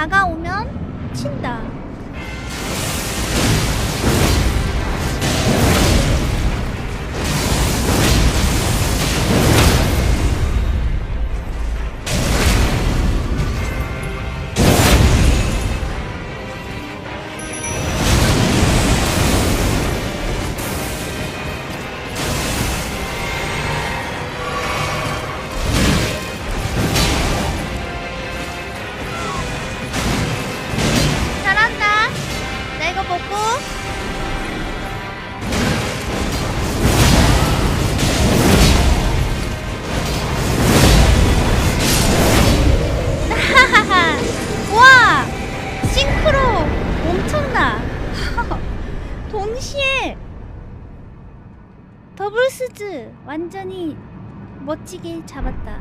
다가오면 친다. 동시에 더블스즈 완전히 멋지게 잡았다.